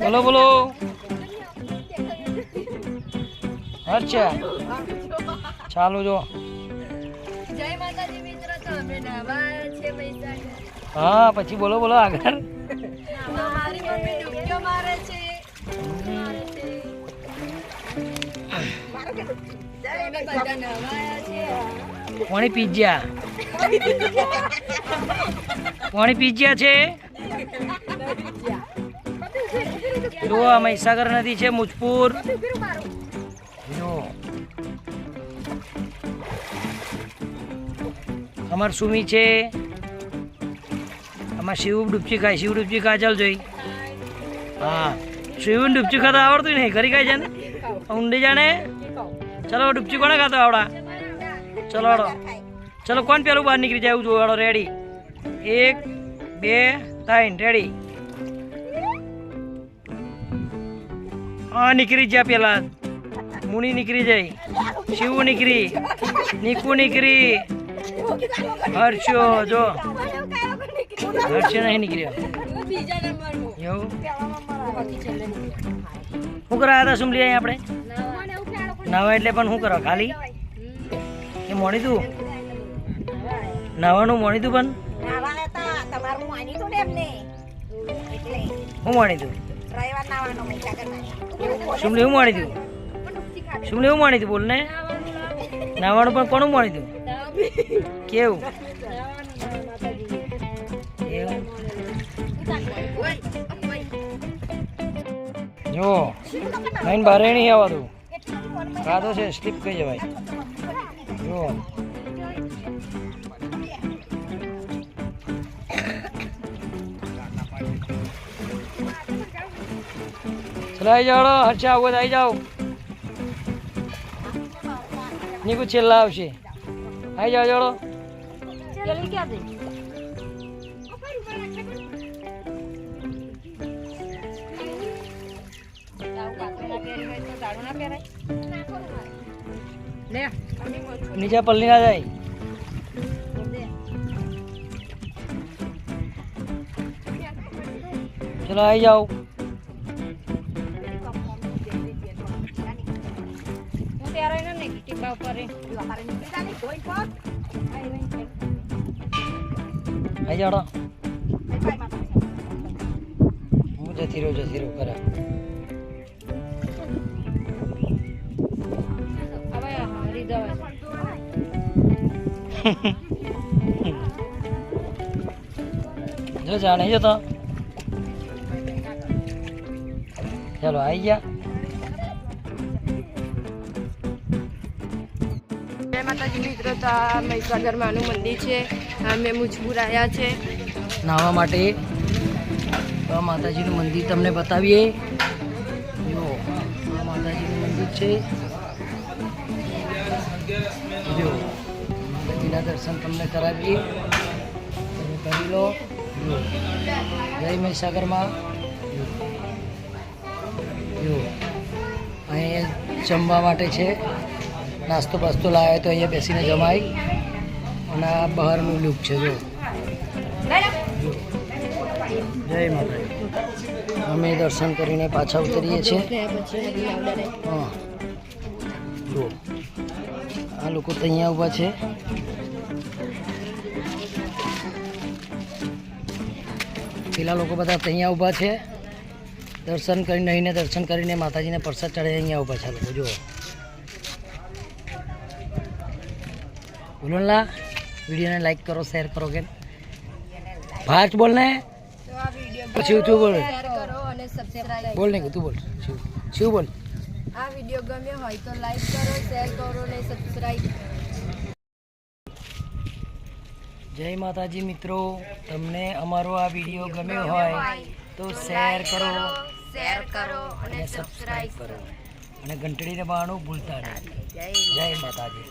બોલો બોલો. અચ્છા. ચાલો જો. જય માતાજી મિત્રો તો અમે નવાયા છે મહીસાગર હા પછી બોલો બોલો આગળ. મારી મમ્મી ડૂબક્યો મારે છે. મારે છે અમે પીજ્યા છે? જો આ મહીસાગર નદી છે મુજપુર અમાર સુમી છે. આમાં શિવ ડૂબચી ખાય શિવ ડૂબચી ખા ચાલ જોઈ. હા. શિવ ડૂબચી ખાતા આવડતું નહીં ઘરી ખાય છે ને? ઊંડી જાણે? ચલો ડૂબચી કોને ખાતો આવડા? ચલો ચલો, કોણ પેલું બહાર નીકળી જાય? એવું જોવાળો રેડી એક, બે, ત્રણ રેડી હા, નીકળી જ્યાં પેલા મુની નીકળી જાય. શિવ નીકળી. નીકુ નીકળી. હર્ષો, જો. હર્ષ નહીં નીકળ્યો. શું કરાયા હતા સુમલી અહીં આપણે? નાવા એટલે પણ શું કરો, ખાલી? એ મોડી તું? નાવાનું મોડી તું પણ? શું તમારું માની તો એમને. એટલે હું મોડી તું? રવિવાર નાવાનો તું? શું લેવું મોડી તું બોલ ને? નાવાનું પણ કોનું મોડી તું? કેવું? જો નહીં બારે નહીં આવતું કાદો છે સ્લીપ કહી જવાય. જો. ચલો જાડો હર્ષા તો આવી જાઓ. નીકુ છેલ્લા આવશે. આવી જાઓ જાડો નીચે પલ્લી ના જાય. ચલો આવી જાઓ. આવી જાડો હું જતી રહ્યો જતી રહ્યો કરા. હા લીધા જો જાણે ચલો આવી ગયા જય માતાજી મિત્રો તો આ મંદિર છે. અમે મુજપુર આવ્યા છે. નાહવા માટે. તો માતાજીનું મંદિર તમને બતાવીએ. જો માતાજીનું મંદિર છે. જો માતાજીના દર્શન તમને કરાવીએ. તમે કરી લો. જય મહીસાગરમાં. જો અહીંયા જમવા માટે છે. નાસ્તો પાસ્તો લાવ્યો તો અહીંયા બેસીને જમાય. અને આ બહારનું લુક છે, જો. જય માતા અમે દર્શન કરીને પાછા ઉતરીએ છીએ. હા. જુઓ આ લોકો તો અહીંયા ઊભા છે. પેલા લોકો બધા અહીંયા ઊભા છે. દર્શન કરીને અહીંને દર્શન કરીને માતાજીને પ્રસાદ ચડે અહીંયા આવું પાછા લોકો જુઓ. બોલો ને વિડીયોને લાઈક કરો શેર કરો કે ફાસ્ટ બોલ ને. પછી તું બોલ. બોલ નહીં તું બોલ. શિવ શિવ બોલ? આ વીડિયો ગમ્યો હોય તો લાઈક કરો શેર કરો ને સબસ્ક્રાઇબ જય માતાજી મિત્રો તમને અમારો આ વીડિયો ગમ્યો હોય તો શેર કરો. શેર કરો અને સબસ્ક્રાઇબ કરો. અને ઘંટડી દબાવવાનું ભૂલતા નહીં. જય માતાજી.